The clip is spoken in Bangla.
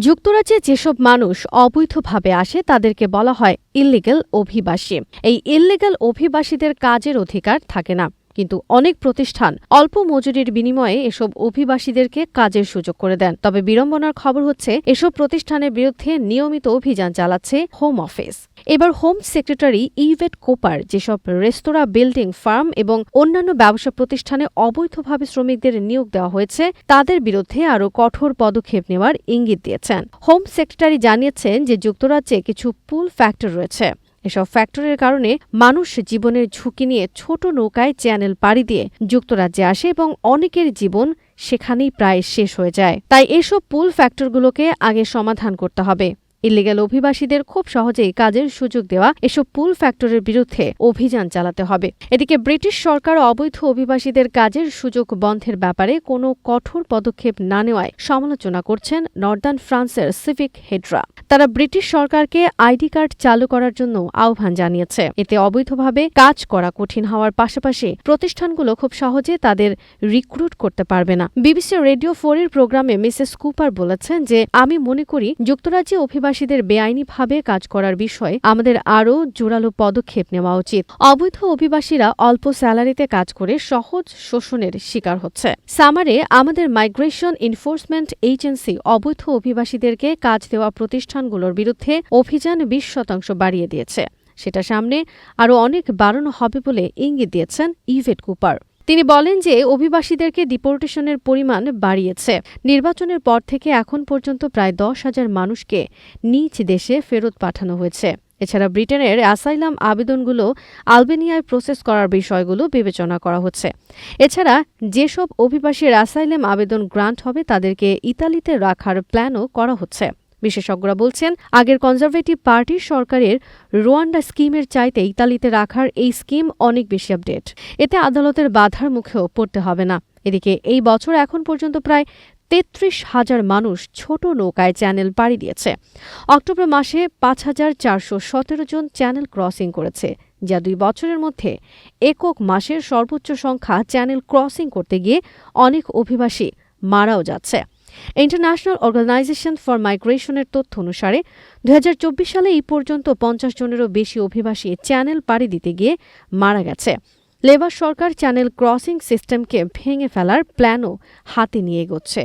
যুক্তরাজ্যে যেসব মানুষ অবৈধভাবে আসে, তাদেরকে বলা হয় ইল্লিগ্যাল অভিবাসী। এই ইল্লিগ্যাল অভিবাসীদের কাজের অধিকার থাকে না। কিন্তু অনেক প্রতিষ্ঠান অল্প মজুরির বিনিময়ে এসব অভিবাসীদেরকে কাজের সুযোগ করে দেন। তবে বিড়ম্বনার খবর হচ্ছে, এসব প্রতিষ্ঠানের বিরুদ্ধে নিয়মিত অভিযান চালাচ্ছে হোম অফিস এবার হোম সেক্রেটারি ইভেট কোপার যেসব রেস্তোরাঁ, বিল্ডিং, ফার্ম এবং অন্যান্য ব্যবসা প্রতিষ্ঠানে অবৈধভাবে শ্রমিকদের নিয়োগ দেওয়া হয়েছে, তাদের বিরুদ্ধে আরও কঠোর পদক্ষেপ নেওয়ার ইঙ্গিত দিয়েছেন। হোম সেক্রেটারি জানিয়েছেন যে যুক্তরাজ্যে কিছু পুল ফ্যাক্টর রয়েছে। এসব ফ্যাক্টরের কারণে মানুষ জীবনের ঝুঁকি নিয়ে ছোট নৌকায় চ্যানেল পাড়ি দিয়ে যুক্তরাজ্যে আসে এবং অনেকের জীবন সেখানেই প্রায় শেষ হয়ে যায়। তাই এসব পুল ফ্যাক্টরগুলোকে আগে সমাধান করতে হবে। ইলিগ্যাল অভিবাসীদের খুব সহজেই কাজের সুযোগ দেওয়া এসব পুল ফ্যাক্টরের বিরুদ্ধে অভিযান চালাতে হবে। এদিকে ব্রিটিশ সরকার অবৈধ অভিবাসীদের কাজের সুযোগ বন্ধের ব্যাপারে কোনো কঠোর পদক্ষেপ না নেওয়ায় সমালোচনা করছেন নর্দার্ন ফ্রান্সের সিভিক হেডরা। তারা ব্রিটিশ সরকারকে আইডি কার্ড চালু করার জন্য আহ্বান জানিয়েছে। এতে অবৈধভাবে কাজ করা কঠিন হওয়ার পাশাপাশি প্রতিষ্ঠানগুলো খুব সহজে তাদের রিক্রুট করতে পারবে না। বিবিসি রেডিও ফোরের প্রোগ্রামে মিসেস কুপার বলেছেন যে, আমি মনে করি যুক্তরাজ্যে অভিবাসীদের বেআইনিভাবে কাজ করার বিষয়ে আমাদের আরও জোরালো পদক্ষেপ নেওয়া উচিত। অবৈধ অভিবাসীরা অল্প স্যালারিতে কাজ করে সহজ শোষণের শিকার হচ্ছে। সামারে আমাদের মাইগ্রেশন এনফোর্সমেন্ট এজেন্সি অবৈধ অভিবাসীদেরকে কাজ দেওয়া প্রতিষ্ঠানগুলোর বিরুদ্ধে অভিযান বিশ শতাংশ বাড়িয়ে দিয়েছে। সেটা সামনে আরও অনেক বাড়ানো হবে বলে ইঙ্গিত দিয়েছেন ইভেট কুপার। তিনি বলেন যে অভিবাসীদেরকে ডিপোর্টেশনের পরিমাণ বাড়িয়েছে। নির্বাচনের পর থেকে এখন পর্যন্ত প্রায় দশ হাজার মানুষকে নিজ দেশে ফেরত পাঠানো হয়েছে। এছাড়া ব্রিটেনের অ্যাসাইলাম আবেদনগুলো আলবেনিয়ায় প্রসেস করার বিষয়গুলো বিবেচনা করা হচ্ছে। এছাড়া যেসব অভিবাসীর অ্যাসাইলাম আবেদন গ্রান্ট হবে তাদেরকে ইতালিতে রাখার প্ল্যানও করা হচ্ছে। বিশেষজ্ঞরা বলছেন, আগের কনজারভেটিভ পার্টির সরকারের রোয়ান্ডা স্কিমের চাইতে ইতালিতে রাখার এই স্কিম অনেক বেশি আপডেট। এতে আদালতের বাধার মুখেও পড়তে হবে না। এদিকে এই বছর এখন পর্যন্ত প্রায় তেত্রিশ হাজার মানুষ ছোট নৌকায় চ্যানেল পাড়ি দিয়েছে। অক্টোবর মাসে পাঁচ হাজার চারশো সতেরো জন চ্যানেল ক্রসিং করেছে, যা দুই বছরের মধ্যে একক মাসের সর্বোচ্চ সংখ্যা চ্যানেল ক্রসিং করতে গিয়ে অনেক অভিবাসী মারাও যাচ্ছে। ইন্টারন্যাশনাল অর্গানাইজেশন ফর মাইগ্রেশনের তথ্য অনুসারে, দুহাজার চব্বিশ সালে এই পর্যন্ত পঞ্চাশ জনেরও বেশি অভিবাসী চ্যানেল পাড়ি দিতে গিয়ে মারা গেছে। লেবার সরকার চ্যানেল ক্রসিং সিস্টেমকে ভেঙে ফেলার প্ল্যানও হাতে নিয়ে এগোচ্ছে।